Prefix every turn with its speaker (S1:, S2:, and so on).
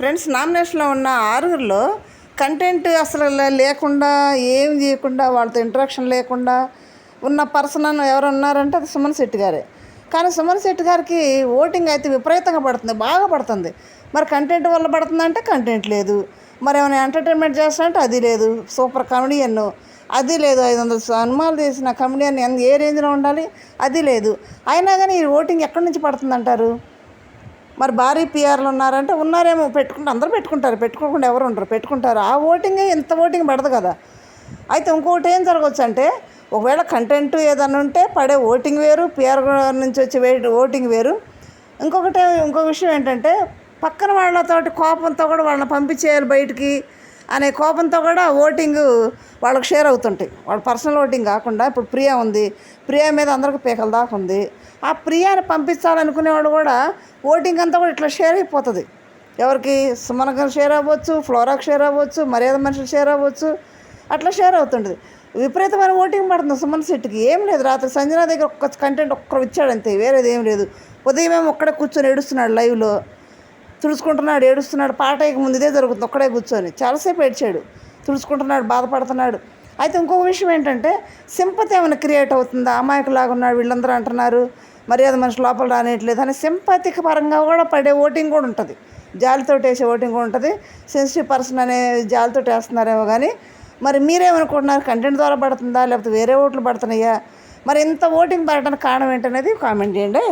S1: Friends నామినేషన్లో ఉన్న ఆరుగురిలో content అసలు లేకుండా ఏం చేయకుండా వాళ్ళతో ఇంటరాక్షన్ లేకుండా ఉన్న పర్సన్ ఎవరు ఉన్నారంటే అది సుమన్ శెట్టి గారే. కానీ సుమన్ శెట్టి గారికి ఓటింగ్ అయితే విపరీతంగా పడుతుంది బాగా పడుతుంది. మరి కంటెంట్ వల్ల పడుతుందంటే కంటెంట్ లేదు. మరి ఏమైనా ఎంటర్టైన్మెంట్ చేస్తానంటే అది లేదు. సూపర్ కమెడియన్ అది లేదు. ఐదు వందల సినిమాలు చేసిన కమెడియన్ ఏ రేంజ్లో ఉండాలి? అది లేదు. అయినా కానీ ఈ ఓటింగ్ ఎక్కడి నుంచి పడుతుంది అంటారు మరి భారీ పిఆర్లు ఉన్నారంటే ఉన్నారేమో పెట్టుకుంటే అందరూ పెట్టుకుంటారు పెట్టుకోకుండా ఎవరు ఉండరు పెట్టుకుంటారు. ఆ ఓటింగ్ ఇంత ఓటింగ్ పడదు కదా. అయితే ఇంకోటి ఏం జరగవచ్చు అంటే ఒకవేళ కంటెంట్ ఏదైనా ఉంటే పడే ఓటింగ్ వేరు పిఆర్ నుంచి వచ్చే వే- ఓటింగ్ వేరు. ఇంకొకటి ఇంకొక విషయం ఏంటంటే పక్కన వాళ్ళతోటి కోపంతో కూడా వాళ్ళని పంపించేయాలి బయటికి. అనే కోపంతో కూడా ఓటింగ్ వాళ్ళకి షేర్ అవుతుంటాయి. వాళ్ళ పర్సనల్ ఓటింగ్ కాకుండా ఇప్పుడు ప్రియా ఉంది. ప్రియా మీద అందరికి పీకల దాకా ఉంది. ఆ ప్రియాని పంపించాలనుకునేవాడు కూడా ఓటింగ్ అంతా కూడా ఇట్లా షేర్ అయిపోతుంది. ఎవరికి సుమనకు షేర్ అవ్వచ్చు ఫ్లోరాకు షేర్ అవ్వచ్చు మర్యాద మనుషులు షేర్ అవ్వచ్చు అట్లా షేర్ అవుతుంటుంది. విపరీతమైన ఓటింగ్ పడుతుంది సుమన్ సెట్కి ఏం లేదు రాత్రి సంజన దగ్గర ఒక్క కంటెంట్ ఒక్కరు ఇచ్చాడు అంతే వేరేది ఏం లేదు. ఉదయం ఒక్కడే కూర్చొని ఏడుస్తున్నాడు లైవ్లో. తుడుచుకుంటున్నాడు ఏడుస్తున్నాడు పాట ముందు ఇదే జరుగుతుంది ఒక్కడే కూర్చొని. చాలాసేపు ఏడ్చాడు తుడుచుకుంటున్నాడు బాధపడుతున్నాడు. అయితే ఇంకొక విషయం ఏంటంటే సింపతి ఏమైనా క్రియేట్ అవుతుందా? అమాయకులాగా ఉన్నాడు వీళ్ళందరూ అంటున్నారు మర్యాద మనిషి లోపల రానియట్లేదు అని సింపతికి పరంగా కూడా పడే ఓటింగ్ కూడా ఉంటుంది. జాలితో వేసే ఓటింగ్ కూడా ఉంటుంది. సెన్సిటివ్ పర్సన్ అనే జాలితో వేస్తున్నారేమో కానీ మరి మీరేమనుకుంటున్నారు? కంటెంట్ ద్వారా పడుతుందా? లేకపోతే వేరే ఓట్లు పడుతున్నాయా? మరి ఇంత ఓటింగ్ పడటానికి కారణం ఏంటనేది కామెంట్ చేయండి.